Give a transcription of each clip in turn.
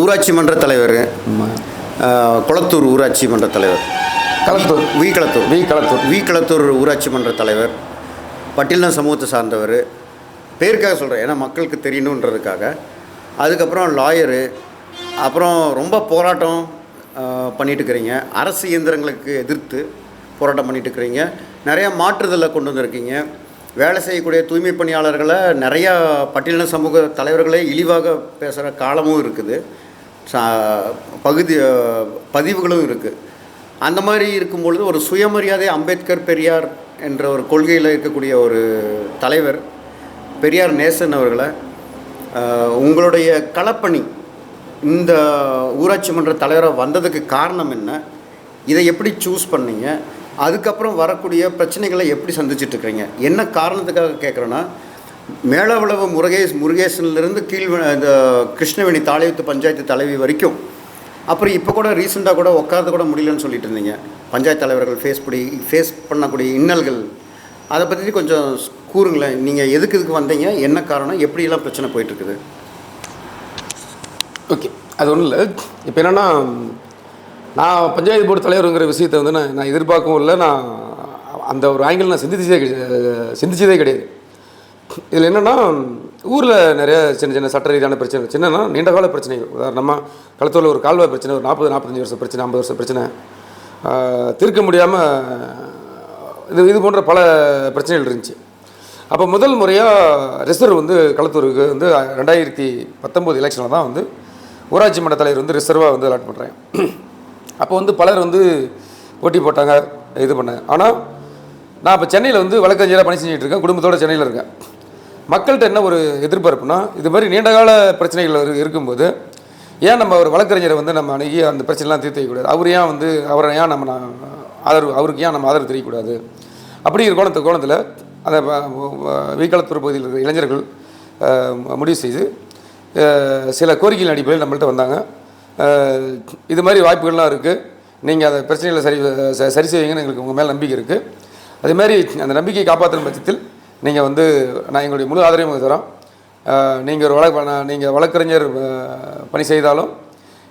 ஊராட்சி மன்ற தலைவர் குளத்தூர் ஊராட்சி மன்ற தலைவர். Kalathur V Kalathur V Kalathur V Kalathur ஊராட்சி மன்ற தலைவர் பட்டியலின சமூகத்தை சார்ந்தவர். பேருக்காக சொல்கிறேன் ஏன்னா மக்களுக்கு தெரியணுன்றதுக்காக. அதுக்கப்புறம் லாயரு அப்புறம் ரொம்ப போராட்டம் பண்ணிட்டு இருக்கிறீங்க அரசு இயந்திரங்களுக்கு எதிர்த்து போராட்டம் பண்ணிட்டு இருக்கிறீங்க நிறையா மாற்றுதலை கொண்டு வந்திருக்கீங்க. வேலை செய்யக்கூடிய தூய்மை பணியாளர்களை நிறையா பட்டியலின சமூக தலைவர்களே இழிவாக பேசுகிற காலமும் இருக்குது. சா பகுதி பதிவுகளும் இருக்குது அந்த மாதிரி இருக்கும் பொழுது ஒரு சுயமரியாதை அம்பேத்கர் பெரியார் என்ற ஒரு கொள்கையில் இருக்கக்கூடிய ஒரு தலைவர் பெரியார் நேசன் அவர்களை உங்களுடைய களப்பணி இந்த ஊராட்சி மன்ற தலைவராக வந்ததுக்கு காரணம் என்ன? இதை எப்படி சூஸ் பண்ணீங்க? அதுக்கப்புறம் வரக்கூடிய பிரச்சனைகளை எப்படி சந்திச்சிட்டு இருக்கிறீங்க என்ன காரணத்துக்காக கேட்குறேன்னா மேலவளவு முருகேஷ் முருகேசன்லேருந்து கீழ் இந்த கிருஷ்ணவேணி தாளையத்து பஞ்சாயத்து தலைவி வரைக்கும். அப்புறம் இப்போ கூட ரீசெண்டாக கூட உட்காந்து கூட முடியலன்னு சொல்லிட்டு இருந்தீங்க பஞ்சாயத்து தலைவர்கள் ஃபேஸ் படி ஃபேஸ் பண்ணக்கூடிய இன்னல்கள். அதை பற்றி கொஞ்சம் கூறுங்களேன். நீங்கள் எதுக்கு இதுக்கு வந்தீங்க? என்ன காரணம்? எப்படியெல்லாம் பிரச்சனை போயிட்டுருக்குது ஓகே. அது ஒன்றும் இல்லை இப்போ என்னென்னா நான் பஞ்சாயத்து போர்டு தலைவருங்கிற விஷயத்தை வந்து நான் நான் எதிர்பார்க்கவும் இல்லை. நான் அந்த ஒரு ஆங்கிள் நான் சிந்திச்சதே கிடையாது சிந்திச்சதே கிடையாது. இதில் என்னென்னா ஊரில் நிறைய சின்ன சின்ன சட்ட ரீதியான பிரச்சனை சின்னனா நீண்ட கால பிரச்சனைகள். உதாரணமாக களத்தூரில் ஒரு கால்வாய் பிரச்சனை ஒரு நாற்பது நாற்பத்தஞ்சு வருஷம் பிரச்சனை ஐம்பது வருஷம் பிரச்சனை. தீர்க்க முடியாமல் இது இது போன்ற பல பிரச்சனைகள் இருந்துச்சு. அப்போ முதல் முறையாக ரிசர்வ் வந்து களத்தூருக்கு வந்து ரெண்டாயிரத்தி பத்தொம்போது எலெக்ஷனில் தான் வந்து ஊராட்சி மன்ற தலைவர் வந்து ரிசர்வாக வந்து அலாட் பண்ணுறேன் அப்போ வந்து பலர் வந்து போட்டி போட்டாங்க இது பண்ணாங்க ஆனால் நான் இப்போ சென்னையில் வந்து வழக்கறிஞராக பணி செஞ்சுட்டு இருக்கேன் குடும்பத்தோட சென்னையில் இருக்கேன். மக்கள்கிட்ட என்ன ஒரு எதிர்பார்ப்புனா இது மாதிரி நீண்டகால பிரச்சனைகள் இருக்கும்போது ஏன் நம்ம ஒரு வழக்கறிஞரை வந்து நம்ம அணுகி அந்த பிரச்சனைலாம் தீர்த்து வைக்கக்கூடாது அவர் ஏன் வந்து அவரை ஏன் நம்ம நான் ஆதரவு அவருக்கு ஏன் நம்ம ஆதரவு தெரியக்கூடாது? அப்படிங்கிற கோணத்து கோணத்தில் அந்த வீக்களத்தூர் பகுதியில் இருக்கிற இளைஞர்கள் முடிவு செய்து சில கோரிக்கைகள் அடிப்படையில் நம்மள்கிட்ட வந்தாங்க. இது மாதிரி வாய்ப்புகள்லாம் இருக்குது நீங்கள் அதை பிரச்சனைகளை சரி சரி செய்வீங்கன்னு எங்களுக்கு உங்கள் மேலே நம்பிக்கை இருக்குது அதே மாதிரி அந்த நம்பிக்கையை காப்பாற்றும் பட்சத்தில் நீங்கள் வந்து நான் எங்களுடைய முழு ஆதரவையும் தரோம் நீங்கள் ஒரு வழக்கு நீங்கள் வழக்கறிஞர் பணி செய்தாலும்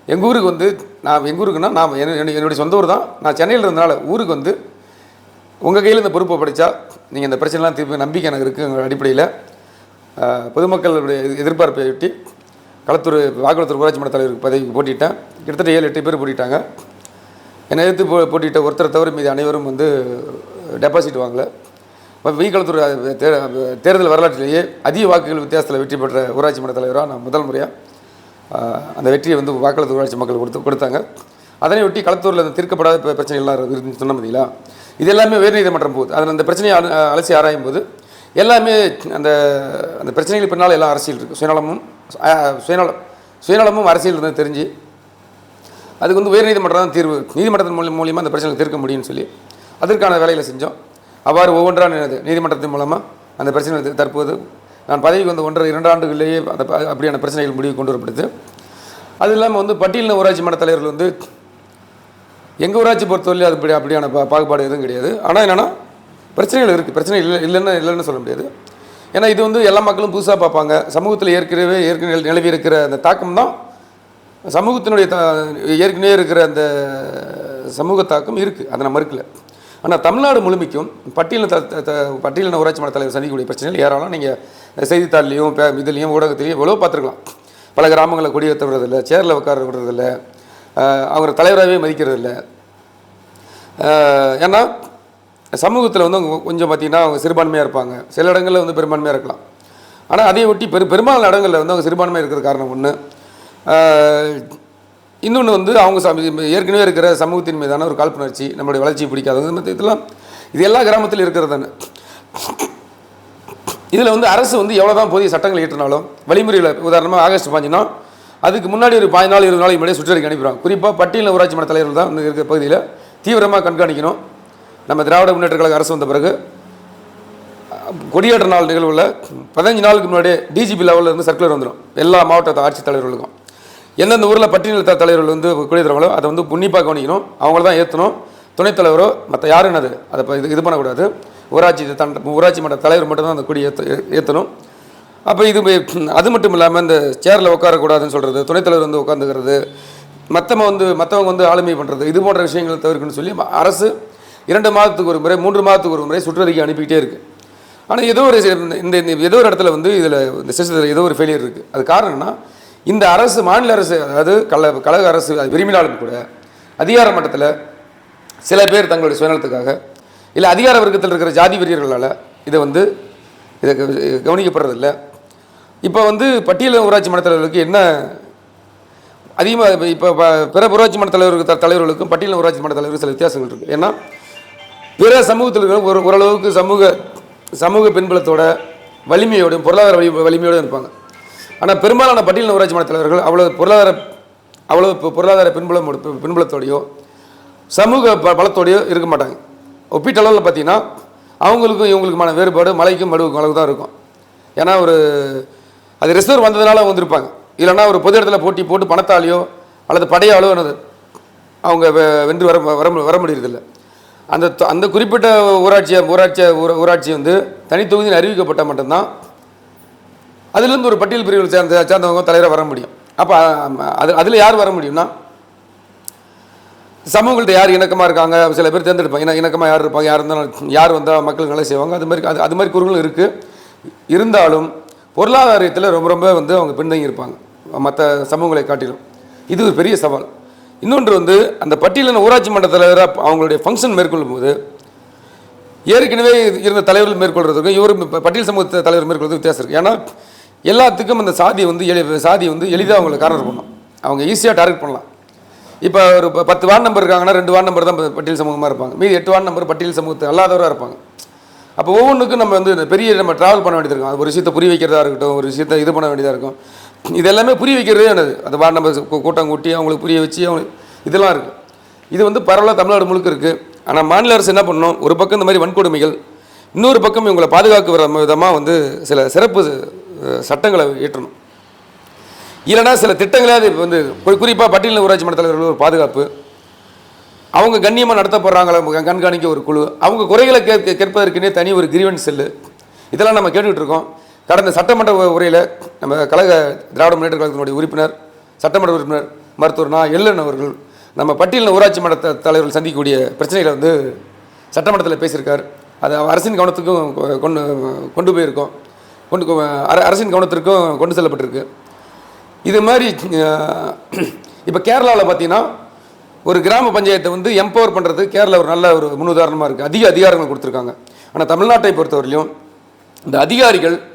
எங்கள் ஊருக்கு வந்து நான் எங்கள் ஊருக்குன்னா நான் என்ன- என்னுடைய சொந்த ஊர் தான். நான் சென்னையில் இருந்தனால ஊருக்கு வந்து உங்கள் கையில் இந்த பொறுப்பை படித்தா நீங்கள் இந்த பிரச்சனைலாம் திருப்பி நம்பிக்கை எனக்கு இருக்குங்கிற அடிப்படையில் பொதுமக்களுடைய எதிர்பார்ப்பை ஒட்டி களத்தூர் வாக்குளத்தூர் ஊராட்சி மன்ற தலைவருக்கு பதவிக்கு போட்டிட்டேன் கிட்டத்தட்ட ஏழு எட்டு பேர் போட்டிட்டாங்க. என்னை எதிர்த்து போ போட்டிட்ட ஒருத்தரை தவிர மீது அனைவரும் வந்து டெபாசிட் வாங்கலை. இப்போ வீக்களத்தூர் தே- தேர்தல் வரலாற்றிலேயே அதிக வாக்குகள் வித்தியாசத்தில் வெற்றி பெற்ற ஊராட்சி மன்ற தலைவராக நான் முதல் முறையாக அந்த வெற்றியை வந்து வாக்களத்தூர் ஊராட்சி மக்கள் கொடுத்து கொடுத்தாங்க. அதனை ஒட்டி களத்தூரில் அந்த தீர்க்கப்படாத பிரச்சனைகள்லாம் இருந்து சொன்ன பார்த்தீங்களா இது எல்லாமே உயர்நீதிமன்றம் போகுது. அதில் அந்த பிரச்சனையை அலசி ஆராயும் போது எல்லாமே அந்த அந்த பிரச்சனைகள் பின்னால் எல்லாம் அரசியல் இருக்குது சுயநலமும் சுயநலம் சுயநலமும் அரசியல் இருந்து தெரிஞ்சு. அதுக்கு வந்து உயர்நீதிமன்றம் தான் தீர்வு நீதிமன்றத்தின் மூலியம் மூலியமாக அந்த பிரச்சனை தீர்க்க முடியும்னு சொல்லி அதற்கான வேலையில் செஞ்சோம். அவ்வாறு ஒவ்வொன்றான நீதிமன்றத்தின் மூலமாக அந்த பிரச்சனை தற்போது நான் பதவிக்கு வந்து ஒன்றரை இரண்டு ஆண்டுகளிலேயே அந்த ப- அப்படியான பிரச்சனைகள் முடிவு கொண்டு வரப்படுது. அது இல்லாமல் வந்து பட்டியலின ஊராட்சி மன்ற தலைவர்கள் வந்து எங்கள் ஊராட்சி பொறுத்தவரையிலும் அது அப்படி அப்படியான பாகுபாடு எதுவும் கிடையாது. ஆனால் என்னென்னா பிரச்சனைகள் இருக்குது பிரச்சனை இல்லை இல்லைன்னு இல்லைன்னு சொல்ல முடியாது. ஏன்னா இது வந்து எல்லா மக்களும் புதுசாக பார்ப்பாங்க. சமூகத்தில் ஏற்கனவே ஏற்கனவே நிலவி இருக்கிற அந்த தாக்கம் தான் சமூகத்தினுடைய த ஏற்கனவே இருக்கிற அந்த சமூக தாக்கம் இருக்குது அதை நான் மறுக்கல. ஆனால் தமிழ்நாடு முழுமைக்கும் பட்டியலின த பட்டியலின ஊராட்சி மன்ற தலைவர் சந்திக்கக்கூடிய பிரச்சனைகள் ஏராளம். நீங்கள் செய்தித்தாள்லையும் பே இதுலேயும் ஊடகத்திலையும் எவ்வளோ பார்த்துருக்கலாம். பல கிராமங்களில் கொடியேற்ற விடுறதில்ல சேரில் உட்கார விடுறதில்ல ஆஹ் அவங்க தலைவராகவே மதிக்கிறதில்ல. ஏன்னா சமூகத்தில் வந்து அவங்க கொஞ்சம் பார்த்தீங்கன்னா அவங்க சிறுபான்மையாக இருப்பாங்க. சில இடங்களில் வந்து பெரும்பான்மையாக இருக்கலாம். ஆனால் அதை ஒட்டி பெரு பெரும்பாலான இடங்களில் வந்து அவங்க சிறுபான்மையாக இருக்கிற காரணம் ஒன்று இன்னொன்று வந்து அவங்க ஏற்கனவே இருக்கிற சமூகத்தின் மீதான ஒரு காழ்ப்புணர்ச்சி நம்மளுடைய வளர்ச்சியை பிடிக்காதது இதெல்லாம் இது எல்லா கிராமத்திலும் இருக்கிறது இதில் வந்து அரசு வந்து எவ்வளோ தான் போதிய சட்டங்கள் இயற்றினாலும் வழிமுறையில் உதாரணமாக ஆகஸ்ட் பாஞ்சுனா அதுக்கு முன்னாடி ஒரு பதினாலு இருபது நாளைக்கு முன்னாடி சுற்றறிக்கை அனுப்பிடுவாங்க. குறிப்பாக பட்டியலில் ஊராட்சி மன்ற தலைவர்கள் தான் வந்து இருக்கிற பகுதியில் தீவிரமாக கண்காணிக்கணும். நம்ம திராவிட முன்னேற்ற கழக அரசு வந்த பிறகு கொடியேற்ற நாள் நிகழ்வில் பதினஞ்சு நாளுக்கு முன்னாடியே டிஜிபி லெவலில் இருந்து சர்க்குலர் வந்துடும் எல்லா மாவட்ட ஆட்சித்தலைவர்களுக்கும் எந்தெந்த ஊரில் பட்டியல் தலைவர்கள் வந்து கொடியேற்றுறாங்களோ அதை வந்து உன்னிப்பாக கவனிக்கணும். அவங்கள தான் ஏற்றணும் துணைத்தலைவரோ மற்ற யாரும் என்னது அதை இப்போ இது இது பண்ணக்கூடாது. ஊராட்சி தண்ட ஊராட்சி மன்ற தலைவர் மட்டும்தான் அந்த கொடி ஏற்ற ஏற்றணும் அப்போ இது அது மட்டும் இல்லாமல் இந்த சேரில் உட்காரக்கூடாதுன்னு சொல்கிறது துணைத்தலைவர் வந்து உட்காந்துக்கிறது மற்றவங்க வந்து மற்றவங்க வந்து ஆளுமை பண்ணுறது இது போன்ற விஷயங்களை தவிர்க்கணும்னு சொல்லி அரசு இரண்டு மாதத்துக்கு ஒரு முறை மூன்று மாதத்துக்கு ஒரு முறை சுற்றறிக்கை அனுப்பிக்கிட்டே இருக்குது ஆனால் ஏதோ ஒரு இந்த ஏதோ ஒரு இடத்துல வந்து இதில் இந்த சிஸ்டத்தில் ஏதோ ஒரு ஃபெயிலியர் இருக்குது அது காரணம்னா இந்த அரசு மாநில அரசு அதாவது கல கழக அரசு அது விரும்பினாலும் கூட அதிகார மட்டத்தில் சில பேர் தங்களுடைய சுயநலத்துக்காக இல்லை அதிகார வர்க்கத்தில் இருக்கிற ஜாதி வெறியர்களால் இதை வந்து இதை கவனிக்கப்படுறதில்ல. இப்போ வந்து பட்டியல் ஊராட்சி மன்ற தலைவர்களுக்கு என்ன அதிகமாக இப்போ பிற ஊராட்சி மன்ற தலைவருக்கு தலைவர்களுக்கும் பட்டியல் ஊராட்சி மன்ற தலைவருக்கும் சில வித்தியாசங்கள் இருக்குது ஏன்னா பிற சமூகத்தில் இருக்கிற ஒரு ஓரளவுக்கு சமூக சமூக பின்புலத்தோட வலிமையோடும் பொருளாதார வலி வலிமையோடும் இருப்பாங்க. ஆனால் பெரும்பாலான பட்டியல் ஊராட்சி மன்ற தலைவர்கள் அவ்வளோ பொருளாதார அவ்வளோ பொருளாதார பின்புலம் பின்புலத்தோடையோ சமூக ப பலத்தோடையோ இருக்க மாட்டாங்க. ஒப்பீட்டளவில் பார்த்தீங்கன்னா அவங்களுக்கும் இவங்களுக்குமான வேறுபாடு மலைக்கும் மடுவுக்கும் அளவு தான் இருக்கும். ஏன்னா ஒரு அது ரிசர்வ் வந்ததுனால வந்திருப்பாங்க. இல்லைன்னா ஒரு பொது இடத்துல போட்டி போட்டு பணத்தாலேயோ அல்லது படையாலோ என்னது அவங்க வென்று வர வர வர முடியறதில்லை. அந்த அந்த குறிப்பிட்ட ஊராட்சியை ஊராட்சி ஊராட்சி வந்து தனித்தொகுதியில் அறிவிக்கப்பட்ட மட்டும்தான் அதுலேருந்து ஒரு பட்டியல் பிரிவில் சேர்ந்த சேர்ந்தவங்க தலைவராக வர முடியும். அப்போ அது அதில் யார் வர முடியும்னா சமூகங்கள்ட்ட யார் இணக்கமாக இருக்காங்க சில பேர் தேர்ந்தெடுப்பாங்க இண இணக்கமாக யார் இருப்பாங்க யார் இருந்தாலும் யார் வந்தால் மக்களுக்கு நல்லா செய்வாங்க அது மாதிரி அது அது மாதிரி குறுகளும் இருக்குது இருந்தாலும் பொருளாதாரத்தில் ரொம்ப ரொம்ப வந்து அவங்க பின்தங்கி இருப்பாங்க மற்ற சமூகங்களை காட்டிலும். இது ஒரு பெரிய சவால். இன்னொன்று வந்து அந்த பட்டியலின் ஊராட்சி மன்ற தலைவராக அவங்களுடைய ஃபங்க்ஷன் மேற்கொள்ளும் போது ஏற்கனவே இருந்த தலைவர்கள் மேற்கொள்கிறதுக்கும் இவர் பட்டியல் சமூக தலைவர் மேற்கொள்றதுக்கும் வித்தியாசம் இருக்குது ஏன்னா எல்லாத்துக்கும் அந்த சாதி வந்து எளி சாதி வந்து எளிதாக அவங்களை கார்னர் பண்ணும் அவங்க ஈஸியாக டார்கெட் பண்ணலாம். இப்போ ஒரு ப- பத்து வார்டு நம்பர் இருக்காங்கன்னா ரெண்டு வார்டு நம்பர் தான் பட்டியல் சமூகமாக இருப்பாங்க. மீதி எட்டு வார்டு நம்பர் பட்டியல் சமூகத்தை அல்லாதவராக இருப்பாங்க. அப்போ ஒவ்வொன்றுக்கும் நம்ம வந்து பெரிய நம்ம ட்ராவல் பண்ண வேண்டியது இருக்கும். அது ஒரு விஷயத்தை புரிய வைக்கிறதா இருக்கட்டும் ஒரு விஷயத்தை இது பண்ண வேண்டியதாக இருக்கும். இது எல்லாமே புரிய வைக்கிறதே எனது அது வார்டு நம்ம கூட்டம் கூட்டி அவங்களுக்கு புரிய வச்சு அவங்க இதெல்லாம் இருக்குது இது வந்து பரவலாக தமிழ்நாடு முழுக்க இருக்குது ஆனால் மாநில அரசு என்ன பண்ணணும்? ஒரு பக்கம் இந்த மாதிரி வன்கொடுமைகள் இன்னொரு பக்கம் இவங்களை பாதுகாக்க வர விதமாக வந்து சில சிறப்பு சட்டங்களை இயற்றணும். இல்லைன்னா சில திட்டங்களே அது வந்து குறிப்பாக பட்டியல் ஊராட்சி மன்ற தலைவர்கள் ஒரு பாதுகாப்பு. அவங்க கண்ணியமாக நடத்தப்படுறாங்களா? க- கண்காணிக்க ஒரு குழு. அவங்க குறைகளை கேட்க கேட்பதற்குனே தனி ஒரு கிரீவன் செல்லு. இதெல்லாம் நம்ம கேட்டுக்கிட்டு இருக்கோம். கடந்த சட்டமன்ற உரையில் நம்ம கழக திராவிட முன்னேற்ற கழகத்தினுடைய உறுப்பினர் சட்டமன்ற உறுப்பினர் மருத்துவர் நான் எல்லன் அவர்கள் நம்ம பட்டியலில் ஊராட்சி மன்ற தலைவர்கள் சந்திக்கக்கூடிய பிரச்சனைகளை வந்து சட்டமன்றத்தில் பேசியிருக்கார். அது அரசின் கவனத்துக்கும் கொ- கொண்டு கொண்டு போயிருக்கோம். கொண்டு அர- அரசின் கவனத்திற்கும் கொண்டு செல்லப்பட்டிருக்கு. இது மாதிரி இப்போ கேரளாவில் பார்த்தீங்கன்னா ஒரு கிராம பஞ்சாயத்தை வந்து எம்பவர் பண்ணுறது கேரளா ஒரு நல்ல ஒரு முன்னுதாரணமாக இருக்குது அதிக அதிகாரங்கள் கொடுத்துருக்காங்க. ஆனால் தமிழ்நாட்டை பொறுத்தவரையிலும் இந்த அதிகாரிகள்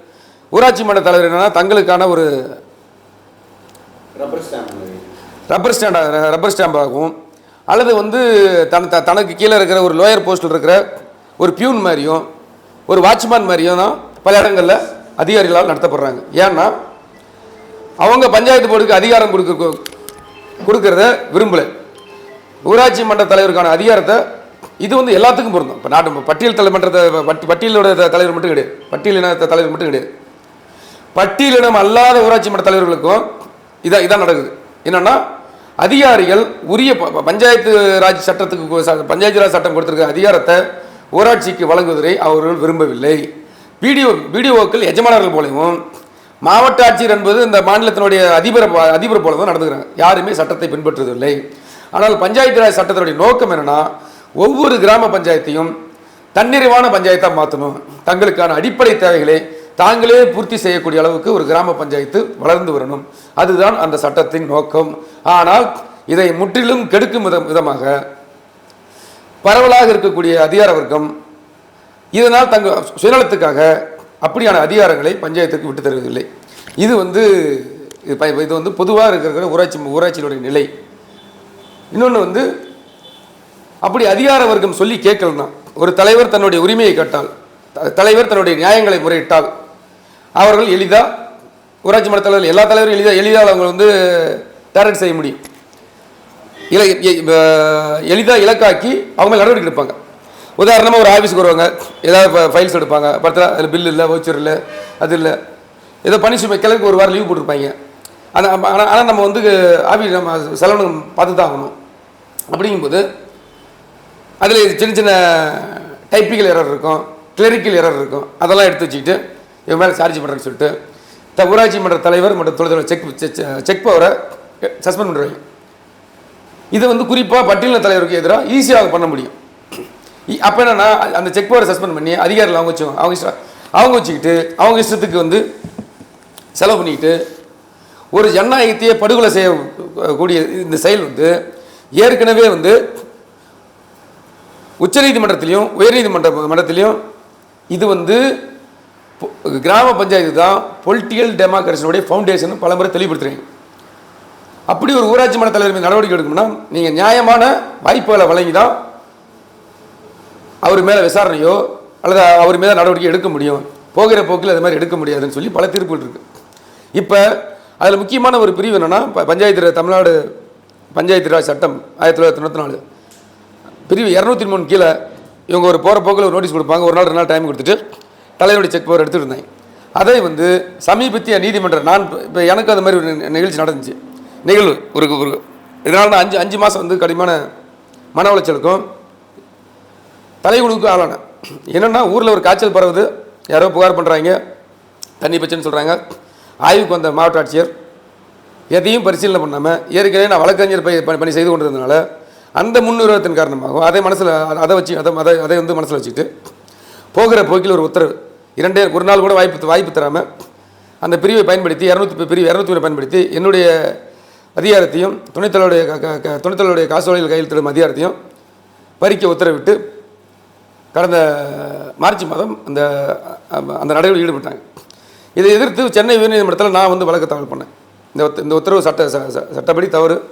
ஊராட்சி மன்ற தலைவர் என்னன்னா தங்களுக்கான ஒரு ரப்பர் ஸ்டாம்ப் ரப்பர் ஸ்டாண்டாக ரப்பர் ஸ்டாம்பாகவும் அல்லது வந்து தன் த- தனக்கு கீழே இருக்கிற ஒரு லோயர் போஸ்ட்டில் இருக்கிற ஒரு பியூன் மாதிரியும் ஒரு வாட்ச்மேன் மாதிரியும் தான் பல இடங்களில் அதிகாரிகளால் நடத்தப்படுறாங்க. ஏன்னா அவங்க பஞ்சாயத்து போர்டுக்கு அதிகாரம் கொடுக்க கொடுக்கறத விரும்பலை. ஊராட்சி மன்ற தலைவருக்கான அதிகாரத்தை இது வந்து எல்லாத்துக்கும் பொருந்தும். இப்போ நாட்டு பட்டியல் தலைமன்றத்தை பட்டி பட்டியலோட தலைவர் மட்டும் கிடையாது. பட்டியலின த- தலைவர் மட்டும் கிடையாது. பட்டியலினம் அல்லாத ஊராட்சி மன்ற தலைவர்களுக்கும் இதான் இதான் நடக்குது. என்னென்னா அதிகாரிகள் உரிய ப- பஞ்சாயத்து ராஜ் சட்டத்துக்கு பஞ்சாயத்து ராஜ் சட்டம் கொடுத்துருக்க அதிகாரத்தை ஊராட்சிக்கு வழங்குவதை அவர்கள் விரும்பவில்லை. பிடிஓ பிடிஓக்கள் எஜமானர்கள் போலவும் மாவட்ட ஆட்சியர் என்பது இந்த மாநிலத்தினுடைய அதிபரை அதிபர் போல தான் நடந்துக்கிறாங்க. யாருமே சட்டத்தை பின்பற்றுவதில்லை. ஆனால் பஞ்சாயத்து ராஜ் சட்டத்தினுடைய நோக்கம் என்னென்னா ஒவ்வொரு கிராம பஞ்சாயத்தையும் தன்னிறைவான பஞ்சாயத்தாக மாற்றணும் தங்களுக்கான அடிப்படை தேவைகளை தாங்களே பூர்த்தி செய்யக்கூடிய அளவுக்கு ஒரு கிராம பஞ்சாயத்து வளர்ந்து வரணும். அதுதான் அந்த சட்டத்தின் நோக்கம். ஆனால் இதை முற்றிலும் கெடுக்கும் விதம் விதமாக பரவலாக இருக்கக்கூடிய அதிகார வர்க்கம் இதனால் தங்கள் சுயநலத்துக்காக அப்படியான அதிகாரங்களை பஞ்சாயத்துக்கு விட்டு தருவதில்லை. இது வந்து இது ப- இது வந்து பொதுவாக இருக்கிற ஊராட்சி ஊராட்சியினுடைய நிலை. இன்னொன்று வந்து அப்படி அதிகார வர்க்கம் சொல்லி கேட்கலன்னா ஒரு தலைவர் தன்னுடைய உரிமையை கேட்டால் த- தலைவர் தன்னுடைய நியாயங்களை முறையிட்டால் அவர்கள் எளிதாக ஊராட்சி மன்ற தலைவர் எல்லா தலைவரும் எளிதாக எளிதாக அவங்க வந்து டார்கெட் செய்ய முடியும். இல எளிதாக இலக்காக்கி அவங்க நடவடிக்கை எடுப்பாங்க. உதாரணமாக ஒரு ஆஃபீஸுக்கு வருவாங்க. ஏதாவது ஃபைல்ஸ் எடுப்பாங்க. பார்த்தா அதில் பில் இல்லை வவுச்சர் இல்லை அது இல்லை. ஏதோ பணி சுமை கிழக்கு ஒரு வாரம் லீவ் போட்டிருப்பாங்க. ஆனால் ஆனால் ஆனால் நம்ம வந்து ஆஃபீஸ் நம்ம செலவு பார்த்து தான் ஆகணும். அப்படிங்கும்போது அதில் சின்ன சின்ன டைப்பிக்கல் எரர் இருக்கும். கிளரிக்கல் எரர் இருக்கும். அதெல்லாம் எடுத்து வச்சுக்கிட்டு இவன் மேலே சார்ஜ் பண்ணுறேன்னு சொல்லிட்டு த ஊராட்சி மன்ற தலைவர் மற்றும் தொழிலாளர் செக் செக் பவரை சஸ்பெண்ட் பண்ணுறாங்க இது வந்து குறிப்பாக பட்டியலின தலைவருக்கு எதிராக ஈஸியாக பண்ண முடியும். இ- அப்போ என்னென்னா அந்த செக் பவரை சஸ்பெண்ட் பண்ணி அதிகாரிகள் அவங்க வச்சு அவங்க இஷ்டம் அவங்க வச்சுக்கிட்டு அவங்க இஷ்டத்துக்கு வந்து செலவு பண்ணிக்கிட்டு ஒரு ஜனநாயகத்தையே படுகொலை செய்யக்கூடிய இந்த செயல் வந்து ஏற்கனவே வந்து உச்சநீதிமன்றத்திலையும் உயர்நீதிமன்ற மன்றத்திலையும் இது வந்து கிராம பஞ்சாயத்து தான் பொலிட்டிக்கல் டெமோக்ரஸினுடைய ஃபவுண்டேஷன் பல முறை தெளிவுபடுத்துறீங்க. அப்படி ஒரு ஊராட்சி மன்ற தலைவர் மீது நடவடிக்கை எடுக்கணும்னா நீங்கள் நியாயமான வாய்ப்புகளை வழங்கி தான் அவர் மேலே விசாரணையோ அல்லது அவர் மேலே நடவடிக்கை எடுக்க முடியும் போகிற போக்கில் அது மாதிரி எடுக்க முடியாதுன்னு சொல்லி பல தீர்ப்புகள் இருக்குது இப்போ அதில் முக்கியமான ஒரு பிரிவு என்னென்னா பஞ்சாயத்து தமிழ்நாடு பஞ்சாயத்து ராஜ் சட்டம் ஆயிரத்தி தொள்ளாயிரத்தி தொண்ணூற்றி நாலு. பிரிவு இரநூத்தி மூணு கீழே இவங்க ஒரு போகிற போக்கில் ஒரு நோட்டீஸ் கொடுப்பாங்க ஒரு நாள் ரெண்டு நாள் டைம் கொடுத்துட்டு தலைவருடைய செக் பவர் எடுத்துருந்தேன். அதை வந்து சமீபத்திய நீதிமன்றம் நான் இப்போ எனக்கு அது மாதிரி ஒரு நிகழ்ச்சி நடந்துச்சு. நிகழ்வு ஒரு ஒரு இதனால் நான் அஞ்சு அஞ்சு மாதம் வந்து கடுமையான மன உளைச்சலுக்கும் தலைகுழுவுக்கும் ஆளானேன். என்னென்னா ஊரில் ஒரு காய்ச்சல் பரவுது. யாரோ புகார் பண்ணுறாங்க தண்ணி பிரச்சனை சொல்கிறாங்க ஆய்வுக்கு வந்த மாவட்ட ஆட்சியர் எதையும் பரிசீலனை பண்ணாமல் ஏற்கனவே நான் வழக்கறிஞர் பணி பணி- பணி செய்து கொண்டிருந்தனால அந்த முன்னுருவத்தின் காரணமாகவும் அதை மனசில் அதை வச்சு அதை அதை அதை வந்து மனசில் வச்சுக்கிட்டு போகிற போக்கில் ஒரு உத்தரவு இரண்டே ஒரு நாள் கூட வாய்ப்பு வாய்ப்பு தராமல் அந்த பிரிவை பயன்படுத்தி இரநூத்தி பிரிவு இரநூத்தி பயன்படுத்தி என்னுடைய அதிகாரத்தையும் துணைத்தலைவருடைய துணைத்தலைவருடைய காசோலையில் கையெழுத்திடும் அதிகாரத்தையும் பறிக்க உத்தரவிட்டு கடந்த மார்ச் மாதம் அந்த அந்த நடவடிக்கை ஈடுபட்டாங்க. இதை எதிர்த்து சென்னை உயர்நீதிமன்றத்தில் நான் வந்து வழக்கு தாக்கல் பண்ணேன். இந்த இந்த உத்தரவு சட்ட ச- சட்டப்படி தவறு.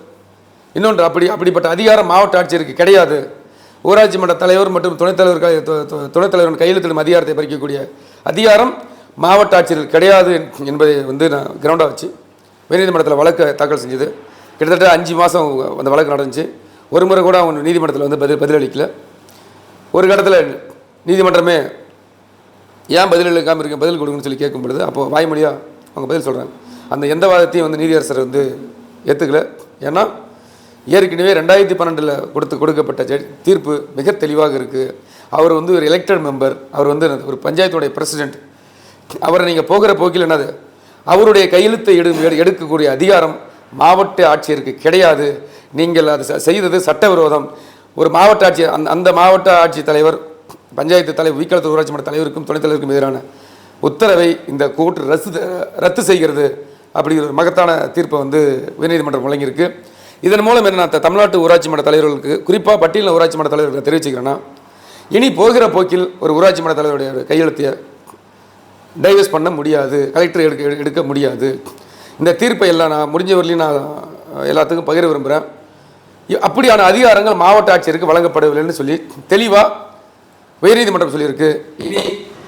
இன்னொன்று அப்படி அப்படிப்பட்ட அதிகாரம் மாவட்ட ஆட்சியருக்கு கிடையாது. ஊராட்சி மன்ற தலைவர் மற்றும் துணைத்தலைவர் துணைத்தலைவரின் கையெழுத்திடும் அதிகாரத்தை பறிக்கக்கூடிய அதிகாரம் மாவட்ட ஆட்சியர் கிடையாது என்பதை வந்து நான் கிரவுண்டாக வச்சு உயர்நீதிமன்றத்தில் வழக்கு தாக்கல் செஞ்சது. கிட்டத்தட்ட அஞ்சு மாதம் அந்த வழக்கு நடந்துச்சு. ஒரு முறை கூட அவங்க நீதிமன்றத்தில் வந்து பதில் பதிலளிக்கல. ஒரு கட்டத்தில் நீதிமன்றமே ஏன் பதில் அளிக்காமல் இருக்க பதில் கொடுங்கன்னு சொல்லி கேட்கும் பொழுது அப்போது வாய்மொழியாக அவங்க பதில் சொல்கிறாங்க அந்த எந்த வாதத்தையும் வந்து நீதியரசர் வந்து ஏற்றுக்கல ஏன்னா ஏற்கனவே ரெண்டாயிரத்தி பன்னெண்டில் கொடுத்து கொடுக்கப்பட்ட தீர்ப்பு மிக தெளிவாக இருக்குது அவர் வந்து ஒரு எலெக்டட் மெம்பர் அவர் வந்து ஒரு பஞ்சாயத்துடைய பிரசிடெண்ட் அவரை நீங்கள் போகிற போக்கில் என்னது? அவருடைய கையெழுத்தை எடு எடு- எடுக்கக்கூடிய அதிகாரம் மாவட்ட ஆட்சியருக்கு கிடையாது. நீங்கள் அது செ- செய்தது சட்டவிரோதம். ஒரு மாவட்ட ஆட்சியர் அந்த அந்த மாவட்ட ஆட்சி தலைவர் பஞ்சாயத்து தலைவர் வீக்கலத்து ஊராட்சி மன்ற தலைவருக்கும் துணைத் தலைவருக்கும் எதிரான உத்தரவை இந்த கோர்ட்டு ரத்து ரத்து செய்கிறது அப்படிங்கிற ஒரு மகத்தான தீர்ப்பை வந்து உயர்நீதிமன்றம் வழங்கியிருக்கு. இதன் மூலம் என்ன தமிழ்நாட்டு ஊராட்சி மன்ற தலைவர்களுக்கு குறிப்பாக பட்டியலில் ஊராட்சி மன்ற தலைவர்களுக்கு தெரிவிச்சுக்கிறேன்னா இனி போகிற போக்கில் ஒரு ஊராட்சி மன்ற தலைவருடைய கையெழுத்திய டைவர்ஸ் பண்ண முடியாது கலெக்டர் எடுக்க எடு- எடுக்க முடியாது. இந்த தீர்ப்பை எல்லாம் நான் முடிஞ்ச வரலையும் நான் எல்லாத்துக்கும் பகிர விரும்புகிறேன் அப்படியான அதிகாரங்கள் மாவட்ட ஆட்சியருக்கு வழங்கப்படவில்லைன்னு சொல்லி தெளிவாக உயர்நீதிமன்றம் சொல்லியிருக்கு. இனி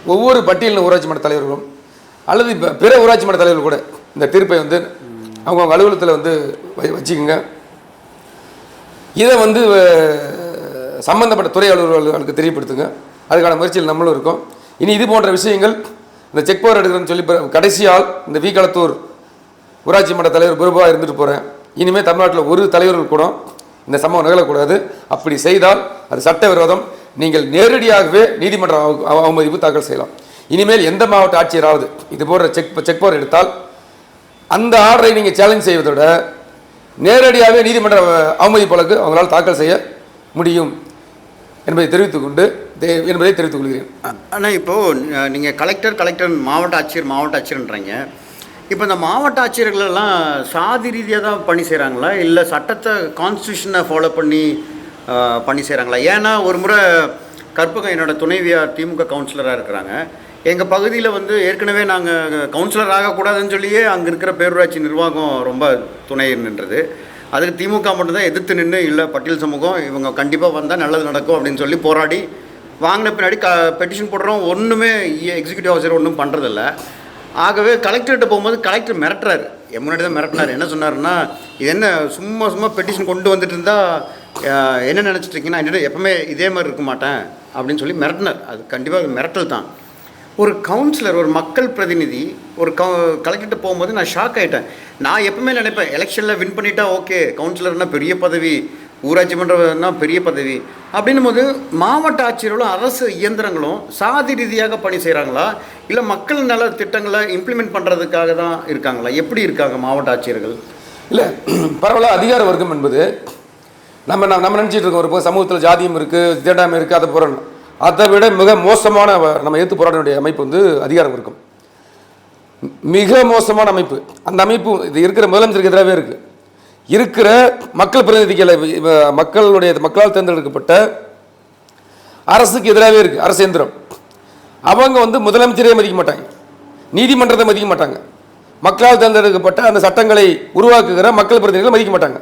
ஒவ்வொரு பட்டியலின் ஊராட்சி மன்ற தலைவர்களும் அல்லது இப்போ பிற ஊராட்சி மன்ற தலைவர்கள் கூட இந்த தீர்ப்பை வந்து அவங்கவுங்க அலுவலகத்தில் வந்து வச்சுக்கோங்க. இதை வந்து சம்மந்தப்பட்ட சம்பந்தப்பட்ட துறை அலுவலர்களுக்கு தெரியப்படுத்துங்க. அதுக்கான முயற்சியில் நம்மளும் இருக்கோம். இனி இது போன்ற விஷயங்கள் இந்த செக் பவர் எடுக்கிறேன்னு சொல்லி கடைசியால் இந்த வீக்களத்தூர் ஊராட்சி மன்ற தலைவர் குருபா இருந்துட்டு போகிறேன் இனிமேல் தமிழ்நாட்டில் ஒரு தலைவர்கள் கூட இந்த சம்பவம் நிகழக்கூடாது. அப்படி செய்தால் அது சட்டவிரோதம். நீங்கள் நேரடியாகவே நீதிமன்ற அவமதிப்பு தாக்கல் செய்யலாம். இனிமேல் எந்த மாவட்ட ஆட்சியராவது இது போன்ற செக் செக் பவர் எடுத்தால் அந்த ஆர்டரை நீங்கள் சேலஞ்ச் செய்வதோட நேரடியாகவே நீதிமன்ற அவமதிப்பு வழக்கு அவங்களால் தாக்கல் செய்ய முடியும். என்பதை தெரிவித்துக் கொண்டு தே- என்பதை தெரிவித்துக் கொள்கிறேன். ஆனால் இப்போது நீங்கள் கலெக்டர் கலெக்டர் மாவட்ட ஆட்சியர் மாவட்ட ஆட்சியர்ன்றீங்க. இப்போ இந்த மாவட்ட ஆட்சியர்களெல்லாம் சாதி ரீதியாக தான் பணி செய்கிறாங்களா இல்லை சட்டத்தை கான்ஸ்டியூஷனை ஃபாலோ பண்ணி பணி செய்கிறாங்களா ஏன்னா ஒரு முறை கற்பகம் என்னோட துணைவியார் திமுக கவுன்சிலராக இருக்கிறாங்க. எங்கள் பகுதியில் வந்து ஏற்கனவே நாங்கள் கவுன்சிலர் ஆகக்கூடாதுன்னு சொல்லியே அங்கே இருக்கிற பேரூராட்சி நிர்வாகம் ரொம்ப துணை நின்றது. அதுக்கு திமுக மட்டும்தான் எதிர்த்து நின்று இல்லை பட்டியல் சமூகம் இவங்க கண்டிப்பாக வந்தால் நல்லது நடக்கும் அப்படின்னு சொல்லி போராடி வாங்கின பின்னாடி க பெட்டிஷன் போடுறோம். ஒன்றுமே எக்ஸிக்யூட்டிவ் ஆஃபீஸர் ஒன்றும் பண்ணுறதில்ல ஆகவே கலெக்டர்கிட்ட போகும்போது கலெக்டர் மிரட்டுறாரு. முன்னாடி தான் மிரட்டினார். என்ன சொன்னாருன்னா இது என்ன சும்மா சும்மா பெட்டிஷன் கொண்டு வந்துட்டு இருந்தால் என்ன நினச்சிட்டு இருக்கீங்கன்னா என்னிடம் எப்பவுமே இதே மாதிரி இருக்க மாட்டேன் அப்படின்னு சொல்லி மிரட்டினார். அது கண்டிப்பாக அது மிரட்டல் தான். ஒரு கவுன்சிலர் ஒரு மக்கள் பிரதிநிதி ஒரு கவு கலெக்டர்கிட்ட போகும்போது நான் ஷாக் ஆகிட்டேன் நான் எப்பவுமே நினைப்பேன் எலெக்ஷனில் வின் பண்ணிட்டா ஓகே கவுன்சிலர்னா பெரிய பதவி ஊராட்சி மன்றம்னா பெரிய பதவி. அப்படின்னும் போது மாவட்ட ஆட்சியர்களும் அரசு இயந்திரங்களும் சாதி ரீதியாக பணி செய்கிறாங்களா இல்லை மக்கள் நல திட்டங்களை இம்ப்ளிமெண்ட் பண்ணுறதுக்காக தான் இருக்காங்களா? எப்படி இருக்காங்க மாவட்ட ஆட்சியர்கள்? இல்லை பரவாயில்ல அதிகார வர்க்கம் என்பது நம்ம நம்ம நம்ம நினச்சிட்டு இருக்கோம் ஒரு சமூகத்தில் ஜாதியம் இருக்குது தீண்டாமை இருக்குது அதை போகிறோம் அதை விட மிக மோசமான நம்ம எதிர்த்து போராட வேண்டிய அமைப்பு வந்து அதிகாரம் இருக்கும். மிக மோசமான அமைப்பு. அந்த அமைப்பு இது இருக்கிற முதலமைச்சருக்கு எதிராகவே இருக்குது இருக்கிற மக்கள் பிரதிநிதிகளை மக்களுடைய மக்களால் தேர்ந்தெடுக்கப்பட்ட அரசுக்கு எதிராகவே இருக்குது அரசு எந்திரம் அவங்க வந்து முதலமைச்சரே மதிக்க மாட்டாங்க. நீதிமன்றத்தை மதிக்க மாட்டாங்க. மக்களால் தேர்ந்தெடுக்கப்பட்ட அந்த சட்டங்களை உருவாக்குகிற மக்கள் பிரதிநிதிகளை மதிக்க மாட்டாங்க.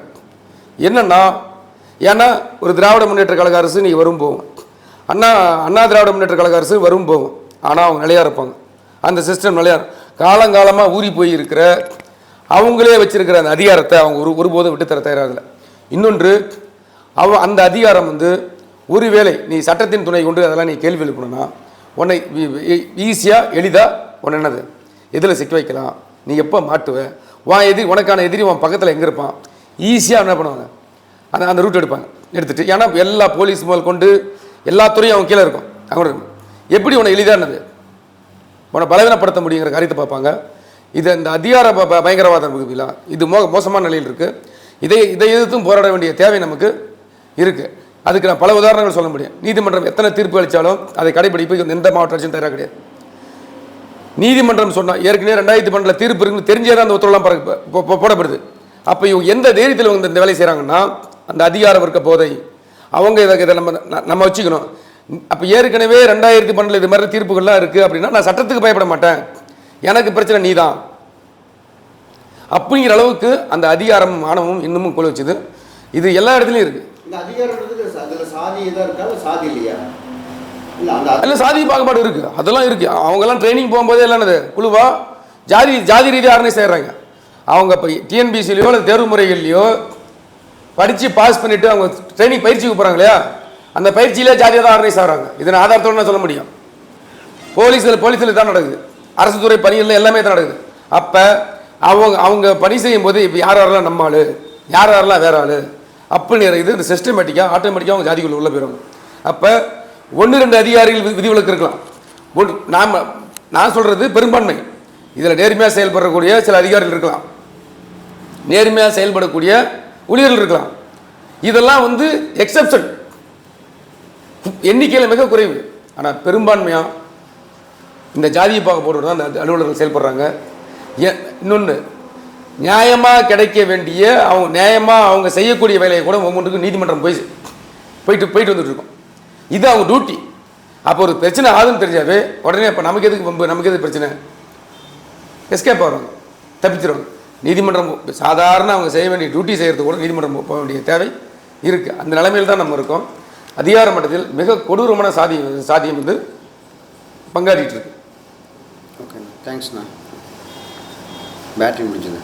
என்னன்னா ஏன்னா ஒரு திராவிட முன்னேற்ற கழக அரசு நீ வரும் போகும். அண்ணா அண்ணா திராவிட முன்னேற்ற கழக அரசு வரும் போகும். ஆனால் அவங்க நிலையாக இருப்பாங்க. அந்த சிஸ்டம் நிலையா காலங்காலமாக ஊறி போய் இருக்கிற அவங்களே வச்சிருக்கிற அந்த அதிகாரத்தை அவங்க ஒரு ஒருபோதும் விட்டுத்தர தயாராகல இன்னொன்று அவ அந்த அதிகாரம் வந்து ஒருவேளை நீ சட்டத்தின் துணை கொண்டு அதெல்லாம் நீ கேள்வி எழுப்பணும்னா உன்னை ஈஸியாக எளிதாக உன்னை என்னது? எதில் சிக்க வைக்கலாம்? நீ எப்போ மாட்டுவ? வா எதிரி உனக்கான எதிரி உன் பக்கத்தில் எங்கே இருப்பான்? ஈஸியாக என்ன பண்ணுவாங்க? அந்த அந்த ரூட் எடுப்பாங்க. எடுத்துகிட்டு ஏன்னா எல்லா போலீஸ் முதல் கொண்டு எல்லா துறையும் அவங்க கீழே இருக்கும். அவன் இருக்கும். எப்படி உன்னை எளிதானது உன்னை பலவீனப்படுத்த முடியுங்கிற காரியத்தை பார்ப்பாங்க. இது இந்த அதிகார ப- பயங்கரவாதம் இருக்குதுங்களா இது மோ மோசமான நிலையில் இருக்குது இதை இதை எதிர்த்தும் போராட வேண்டிய தேவை நமக்கு இருக்குது அதுக்கு நான் பல உதாரணங்கள் சொல்ல முடியும். நீதிமன்றம் எத்தனை தீர்ப்பு அளித்தாலும் அதை கடைபிடிப்பு எந்த மாவட்ட அரசும் தயாராக கிடையாது. நீதிமன்றம் சொன்னால் ஏற்கனவே ரெண்டாயிரத்தி பன்னெண்டில் தீர்ப்பு இருக்குன்னு தெரிஞ்சே தான் அந்த உத்தரவுலாம் பிறகு போடப்படுது. அப்போ இவங்க எந்த தைரியத்தில் இவங்க இந்த வேலை செய்கிறாங்கன்னா அந்த அதிகார வர்க்க போதை அவங்க இதை இதை நம்ம நம்ம வச்சுக்கணும். அப்போ ஏற்கனவே ரெண்டாயிரத்தி பன்னெண்டில் இது மாதிரி தீர்ப்புகள்லாம் இருக்குது அப்படின்னா நான் சட்டத்துக்கு பயப்பட மாட்டேன். எனக்கு பிரச்சனை நீ தான் அப்படிங்கிற அளவுக்கு அந்த அதிகாரம் ஆணவமும் இன்னமும் கொலை வச்சுது. இது எல்லா இடத்துலையும் இருக்குது அதில் சாதி இல்லை இல்லை பாகுபாடு இருக்குது அதெல்லாம் இருக்குது அவங்கெல்லாம் ட்ரைனிங் போகும்போதே என்னது? குழுவா? ஜாதி ஜாதி ரீதியாக ஆர்கனைஸ் செய்கிறாங்க அவங்க இப்போ டிஎன்பிசிலையோ அல்லது தேர்வு முறைகள்லையோ படித்து பாஸ் பண்ணிவிட்டு அவங்க ட்ரைனிங் பயிற்சிக்கு போகிறாங்க இல்லையா? அந்த பயிற்சியிலே ஜாதியாக தான் ஆர்கனைஸ் ஆகிறாங்க. இதன் ஆதாரத்தோடு நான் சொல்ல முடியும். போலீஸில் போலீஸில் தான் நடக்குது. அரசு துறை பணிகளில் எல்லாமே தான் நடக்குது. அப்போ அவங்க அவங்க பணி செய்யும் போது இப்போ யார் யாரெல்லாம் நம்ம ஆள்? யார் யாரெல்லாம் வேற ஆள்? அப்படின்னு இது இந்த சிஸ்டமேட்டிக்காக ஆட்டோமேட்டிக்காக அவங்க ஜாதிக்குள்ள உள்ள போயிடும் அப்போ ஒன்று ரெண்டு அதிகாரிகள் வி- விதிவிலக்கு இருக்கலாம். ஒன்று நாம் நான் சொல்கிறது பெரும்பான்மை. இதில் நேர்மையாக செயல்படக்கூடிய சில அதிகாரிகள் இருக்கலாம். நேர்மையாக செயல்படக்கூடிய ஊழியர்கள் இருக்கலாம். இதெல்லாம் வந்து எக்ஸப்ஷன் எண்ணிக்கையில் மிக குறைவு. ஆனால் பெரும்பான்மையாக இந்த ஜாதியை பார்க்க போட்டு தான் அந்த அலுவலர்கள் செயல்படுறாங்க. ஏன் இன்னொன்று நியாயமாக கிடைக்க வேண்டிய அவங்க நியாயமாக அவங்க செய்யக்கூடிய வேலையை கூட ஒவ்வொன்றுக்கும் நீதிமன்றம் போய் போயிட்டு போயிட்டு வந்துட்டுருக்கோம் இது அவங்க டியூட்டி அப்போ ஒரு பிரச்சனை ஆகுதுன்னு தெரிஞ்சாவே உடனே இப்போ நமக்கு எதுக்கு நமக்கு எதுக்கு பிரச்சனை? எஸ்கேப் ஆகிறோம் தப்பிச்சிருவாங்க. நீதிமன்றம் சாதாரண அவங்க செய்ய வேண்டிய டியூட்டி செய்கிறது கூட நீதிமன்றம் போக வேண்டிய தேவை இருக்குது அந்த நிலைமையில் தான் நம்ம இருக்கோம். அதிகார மட்டத்தில் மிக கொடூரமான சாதி சாதியம் வந்து பங்காற்றிட்டு இருக்கு. ஓகேண்ணா தேங்க்ஸ்ண்ணா பேட்டரி முடிஞ்சது.